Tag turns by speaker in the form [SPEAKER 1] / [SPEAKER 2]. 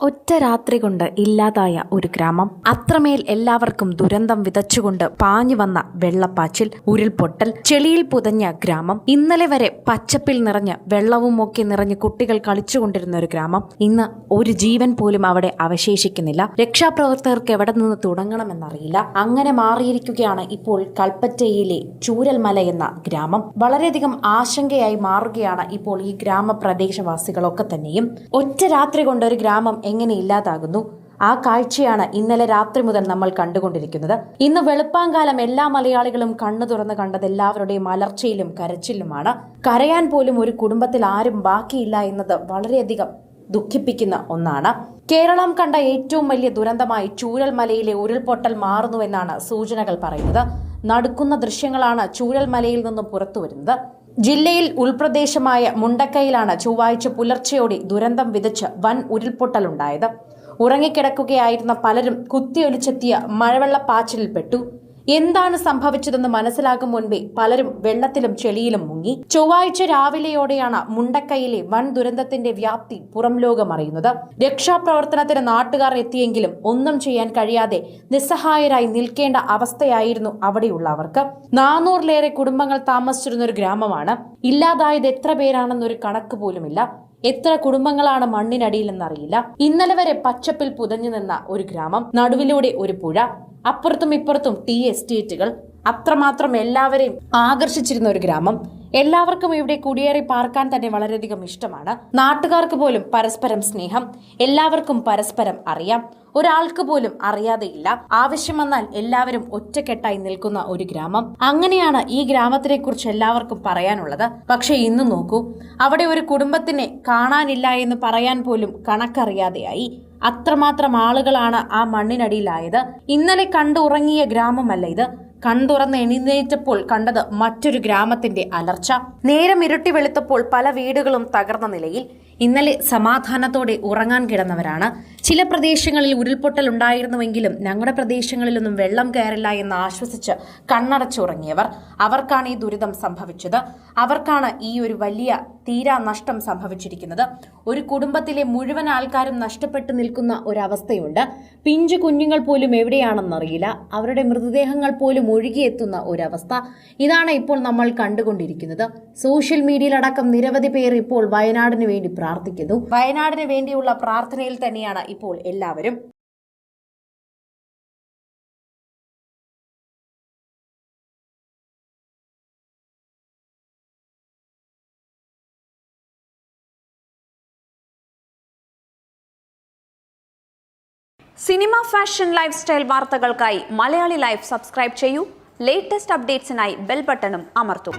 [SPEAKER 1] ഒറ്റ രാത്രി കൊണ്ട് ഇല്ലാതായ ഒരു ഗ്രാമം. അത്രമേൽ എല്ലാവർക്കും ദുരന്തം വിതച്ചുകൊണ്ട് പാഞ്ഞു വന്ന വെള്ളപ്പാച്ചിൽ ഉരുൾപൊട്ടൽ ചെളിയിൽ പുതഞ്ഞ ഗ്രാമം. ഇന്നലെ വരെ പച്ചപ്പിൽ നിറഞ്ഞ് വെള്ളവുമൊക്കെ നിറഞ്ഞ് കുട്ടികൾ കളിച്ചുകൊണ്ടിരുന്ന ഒരു ഗ്രാമം. ഇന്ന് ഒരു ജീവൻ പോലും അവിടെ അവശേഷിക്കുന്നില്ല. രക്ഷാപ്രവർത്തകർക്ക് എവിടെ നിന്ന് തുടങ്ങണമെന്നറിയില്ല. അങ്ങനെ മാറിയിരിക്കുകയാണ് ഇപ്പോൾ കൽപ്പറ്റയിലെ ചൂരൽമല എന്ന ഗ്രാമം. വളരെയധികം ആശങ്കയായി മാറുകയാണ് ഇപ്പോൾ ഈ ഗ്രാമപ്രദേശവാസികളൊക്കെ തന്നെയും. ഒറ്റ രാത്രി കൊണ്ട് ഒരു ഗ്രാമം എങ്ങനെ ഇല്ലാതാകുന്നു? ആ കാഴ്ചയാണ് ഇന്നലെ രാത്രി മുതൽ നമ്മൾ കണ്ടുകൊണ്ടിരിക്കുന്നത്. ഇന്ന് വെളുപ്പാങ്കാലം എല്ലാ മലയാളികളും കണ്ണു തുറന്ന് കണ്ടത് എല്ലാവരുടെയും അലർച്ചയിലും കരച്ചിലുമാണ്. കരയാൻ പോലും ഒരു കുടുംബത്തിൽ ആരും ബാക്കിയില്ല എന്നത് വളരെയധികം ദുഃഖിപ്പിക്കുന്ന ഒന്നാണ്. കേരളം കണ്ട ഏറ്റവും വലിയ ദുരന്തമായി ചൂരൽമലയിലെ ഉരുൾപൊട്ടൽ മാറുന്നുവെന്നാണ് സൂചനകൾ പറയുന്നത്. നടക്കുന്ന ദൃശ്യങ്ങളാണ് ചൂരൽമലയിൽ നിന്നും പുറത്തുവരുന്നത്. ജില്ലയിൽ ഉൾപ്രദേശമായ മുണ്ടക്കയിലാണ് ചൊവ്വാഴ്ച പുലർച്ചെയോടെ ദുരന്തം വിതച്ച് വൻ ഉരുൾപൊട്ടലുണ്ടായത്. ഉറങ്ങിക്കിടക്കുകയായിരുന്ന പലരും കുത്തിയൊലിച്ചെത്തിയ മഴവെള്ളപ്പാച്ചിലിൽപ്പെട്ടു. എന്താണ് സംഭവിച്ചതെന്ന് മനസ്സിലാകും മുൻപേ പലരും വെള്ളത്തിലും ചെളിയിലും മുങ്ങി. ചൊവ്വാഴ്ച രാവിലെയോടെയാണ് മുണ്ടക്കയിലെ വൻ ദുരന്തത്തിന്റെ വ്യാപ്തി പുറം ലോകം അറിയുന്നത്. രക്ഷാപ്രവർത്തനത്തിന് നാട്ടുകാർ എത്തിയെങ്കിലും ഒന്നും ചെയ്യാൻ കഴിയാതെ നിസ്സഹായരായി നിൽക്കേണ്ട അവസ്ഥയായിരുന്നു അവിടെയുള്ളവർക്ക്. നാനൂറിലേറെ കുടുംബങ്ങൾ താമസിച്ചിരുന്ന ഒരു ഗ്രാമമാണ്. ഇല്ലാതായത് എത്ര പേരാണെന്നൊരു കണക്ക് പോലുമില്ല. എത്ര കുടുംബങ്ങളാണ് മണ്ണിനടിയിലെന്നറിയില്ല. ഇന്നലെ വരെ പച്ചപ്പിൽ പുതഞ്ഞു നിന്ന ഒരു ഗ്രാമം നടുവിലൂടെ ഒരു പുഴ അപ്പുറത്തും ഇപ്പുറത്തും ടീ എസ്റ്റേറ്റുകൾ അത്രമാത്രം എല്ലാവരെയും ആകർഷിച്ചിരുന്ന ഒരു ഗ്രാമം. എല്ലാവർക്കും ഇവിടെ കുടിയേറി പാർക്കാൻ തന്നെ വളരെയധികം ഇഷ്ടമാണ്. നാട്ടുകാർക്ക് പോലും പരസ്പരം സ്നേഹം എല്ലാവർക്കും പരസ്പരം അറിയാം. ഒരാൾക്ക് പോലും അറിയാതെയില്ല ആവശ്യം വന്നാൽ എല്ലാവരും ഒറ്റക്കെട്ടായി നിൽക്കുന്ന ഒരു ഗ്രാമം. അങ്ങനെയാണ് ഈ ഗ്രാമത്തിനെ കുറിച്ച് എല്ലാവർക്കും പറയാനുള്ളത്. പക്ഷെ ഇന്ന് നോക്കൂ അവിടെ ഒരു കുടുംബത്തിനെ കാണാനില്ല എന്ന് പറയാൻ പോലും കണക്കറിയാതെയായി. അത്രമാത്രം ആളുകളാണ് ആ മണ്ണിനടിയിലായത്. ഇന്നലെ കണ്ടു ഉറങ്ങിയ ഗ്രാമമല്ല ഇത്. കൺതുറന്ന് എഴുന്നേറ്റപ്പോൾ കണ്ടത് മറ്റൊരു ഗ്രാമത്തിന്റെ അലർച്ച. നേരം ഇരുട്ടി വെളുത്തപ്പോൾ പല വീടുകളും തകർന്ന നിലയിൽ ഇന്നലെ സമാധാനത്തോടെ ഉറങ്ങാൻ കിടന്നവരാണ്. ചില പ്രദേശങ്ങളിൽ ഉരുൾപൊട്ടൽ ഉണ്ടായിരുന്നുവെങ്കിലും ഞങ്ങളുടെ പ്രദേശങ്ങളിലൊന്നും വെള്ളം കയറില്ല എന്ന് ആശ്വസിച്ച് കണ്ണടച്ചുറങ്ങിയവർ. അവർക്കാണ് ഈ ദുരിതം സംഭവിച്ചത്. അവർക്കാണ് ഈ ഒരു വലിയ തീരാ നഷ്ടം സംഭവിച്ചിരിക്കുന്നത്. ഒരു കുടുംബത്തിലെ മുഴുവൻ ആൾക്കാരും നഷ്ടപ്പെട്ടു നിൽക്കുന്ന ഒരവസ്ഥയുണ്ട്. പിഞ്ചു കുഞ്ഞുങ്ങൾ പോലും എവിടെയാണെന്നറിയില്ല. അവരുടെ മൃതദേഹങ്ങൾ പോലും ഒഴുകിയെത്തുന്ന ഒരവസ്ഥ. ഇതാണ് ഇപ്പോൾ നമ്മൾ കണ്ടുകൊണ്ടിരിക്കുന്നത്. സോഷ്യൽ മീഡിയയിലടക്കം നിരവധി പേർ ഇപ്പോൾ വയനാടിന് വേണ്ടി പ്രാർത്ഥിക്കുന്നു. വയനാടിന് വേണ്ടിയുള്ള പ്രാർത്ഥനയിൽ തന്നെയാണ് ഇപ്പോൾ എല്ലാവരും.
[SPEAKER 2] സിനിമ ഫാഷൻ ലൈഫ് സ്റ്റൈൽ വാർത്തകൾക്കായി മലയാളി ലൈഫ് സബ്സ്ക്രൈബ് ചെയ്യൂ. ലേറ്റസ്റ്റ് അപ്ഡേറ്റ്സിനായി ബെൽ ബട്ടണും അമർത്തും.